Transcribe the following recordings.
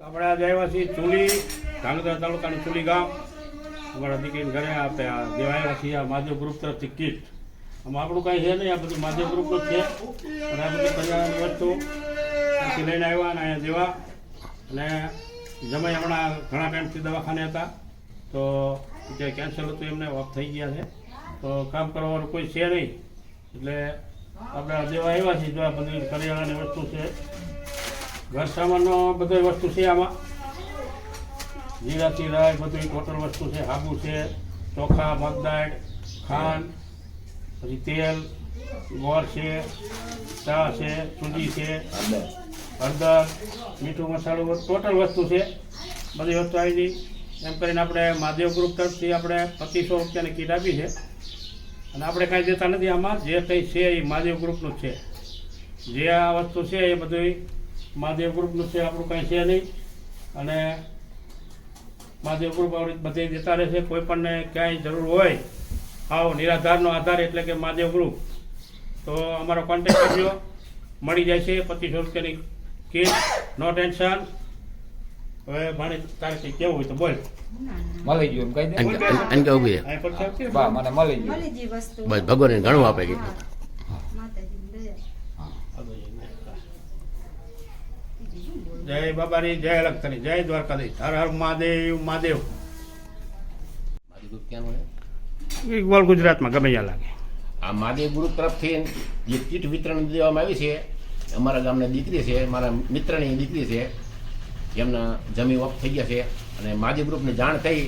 આપણે છીએ ચુલી, ધાંગધ્રા તાલુકાનું ચુલી ગામ. અમારા દીકરીને ઘરે આપણે આ દેવા આવ્યા છીએ આ મહાદેવ ગ્રુપ તરફથી કીટ આમાં આપણું કાંઈ છે નહીં, આ બધું માધવ જ છે. અને આ બધી પરિવારની વસ્તુ પછી લઈને આવ્યા અને અહીંયા દેવા અને જમાઈ હમણાં ઘણા ટાઈમથી દવાખાને હતા. તો જે કેન્સર હતું એમને, ઓફ થઈ ગયા છે. તો કામ કરવાનું કોઈ છે નહીં. એટલે આપણે દેવા આવ્યા છીએ જો આ બધી કરિયાણાની વસ્તુ છે ઘર સામાનનો બધી વસ્તુ છે આમાં. જીરાથી ચીરા બધું ટોટલ વસ્તુ છે, હાબુ છે, ચોખા, મગદાળ, ખાંડ, પછી તેલ, ગોળ છે, ચા છે, સૂજી છે, હળદર, મીઠું મસાલો ટોટલ વસ્તુ છે. બધી વસ્તુ આવી ગઈ. એમ કરીને આપણે મહાદેવ ગ્રુપ તરફથી આપણે પચીસો રૂપિયાની કીટ આપી છે. અને આપણે કાંઈ દેતા નથી આમાં. જે કંઈ છે એ મહાદેવ ગ્રુપનું છે. જે આ વસ્તુ છે એ બધું મહાદેવ ગ્રુપનું છે આપણું કાંઈ છે નહીં. અને મહાદેવ ગ્રુપ આવી બધે દેતા રહેશે કોઈ પણને ક્યાંય જરૂર હોય આવો નિરાધારનો આધાર એટલે કે મહાદેવ ગ્રુપ. તો અમારો કોન્ટેક્ટ કરજો. મળી જાય છે પચીસો રૂપિયાની કીટ નો ટેન્શન હવે ભાણી તારે કંઈ કેવું હોય તો બોલ. મળી ગયું એમ કહી દે? બા મને મળી ગયું. વસ્તુ. બસ ભગવાનને ઘણું આપે કે હા. માતાજીની દયા. જય બાબારી જય લખતરી જય દ્વારકાધીશ. હર હર મહાદેવ મહાદેવ? ઇકબાલ ગુજરાતમાં ગમે ત્યાં લાગે. આ મહાદેવ ગ્રુપ તરફથી જે કીટ વિતરણ દેવામાં આવી છે અમારા ગામની દીકરી છે મારા મિત્રની દીકરી છે એમના જમીન ઓફ થઈ ગયા છે અને મહાદેવ ગ્રુપને જાણ થઈ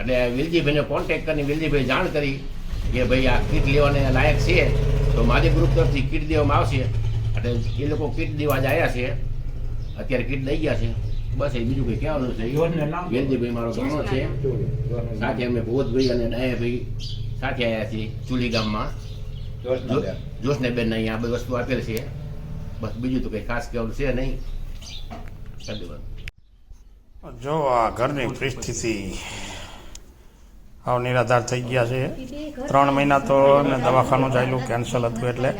એટલે વેલજીભાઈને કોન્ટેક્ટ કરીને વેલજીભાઈ જાણ કરી કે ભાઈ આ કીટ લેવાને લાયક છે તો મહાદેવ ગ્રુપ તરફથી કીટ દેવામાં આવશે એટલે એ લોકો કીટ દેવા જ આવ્યા છે. અત્યારે કીટ દઈ ગયા છે. બસ એ બીજું કંઈ કહેવાનું છે વેલજીભાઈ મારો ઘણો છે. સાથે અમે ભોજભાઈ અને દયાભાઈ સાથે આવ્યા છીએ ચુલી ગામમાં. જો- જોશનેબેનને અહીંયા આ બધી વસ્તુ આપેલ છે. બસ બીજું તો કંઈ ખાસ કહેવાનું છે નહીં. જો આ ઘરની પરિસ્થિતિ હાવ નિરાધાર થઈ ગયા છે. ત્રણ મહિના તો એમને દવાખાનું ચાલ્યું કેન્સલ હતું એટલે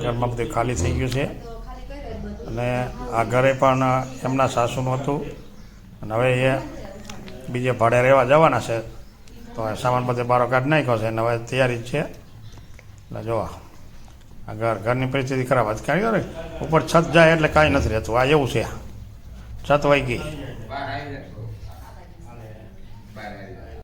ઘરમાં બધું ખાલી થઈ ગયું છે. અને આ ઘરે પણ એમના સાસુનું હતું. અને હવે એ બીજે ભાડે રહેવા જવાના છે. તો સામાન બધે બારો કાઢ નાખ્યો છે અને હવે તૈયારી જ છે. એટલે જોવા. આ ઘર, ઘરની પરિસ્થિતિ ખરાબ. હતી કારણ કે ઉપર છત જાય એટલે કાંઈ નથી રહેતું. આ એવું છે. છત વાઈ ગઈ.